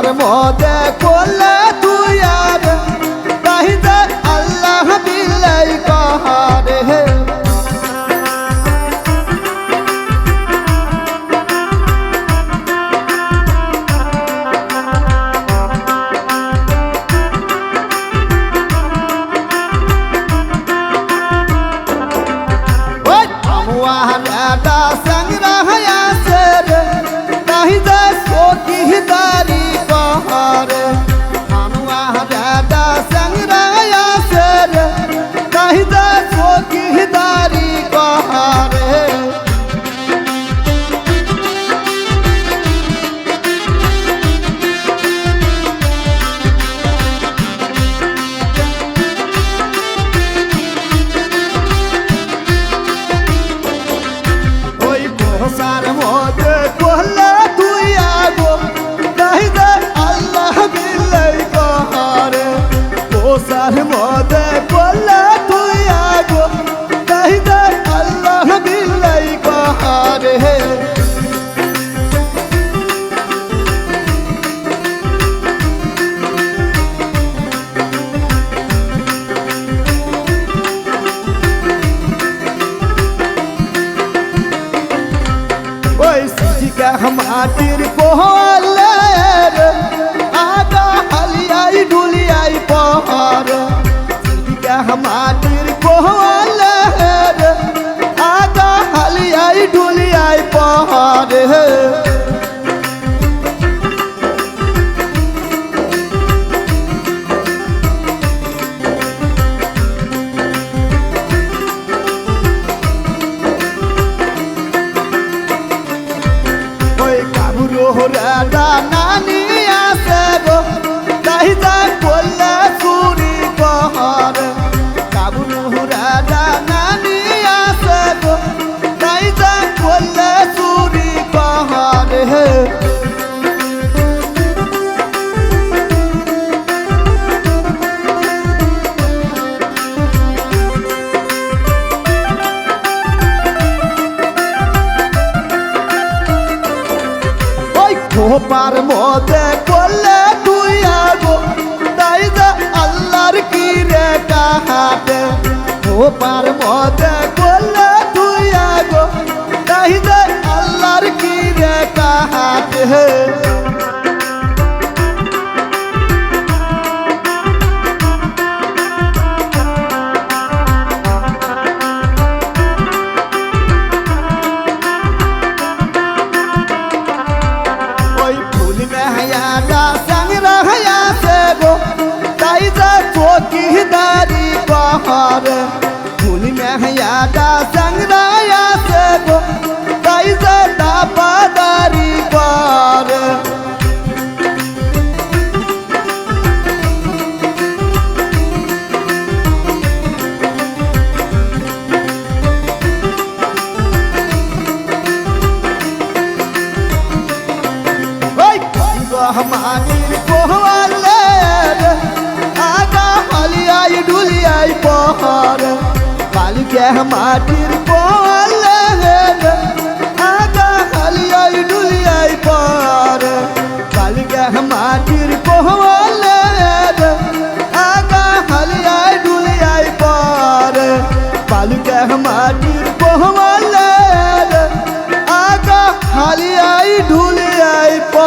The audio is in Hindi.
তার মধ্যে কোলে মাটির পোহলে তা মতে করলে তুই আগো, তাই যে আল্লাহর কি রে কাহাতে ওপার মতে করলে তুই আগো, তাই যে আল্লাহর কি রে কাহাতে। रहमानी कोहवाले आगा हलियाई डुलियाई पहर काल के माटिर कोहवाले आगा हलियाई डुलियाई पहाड़। काल के माटिर कोहवाले आगा हलियाई डुलियाई पहाड़। काल के माटिर कोहवाले आगा हलियाई ढूल आई पा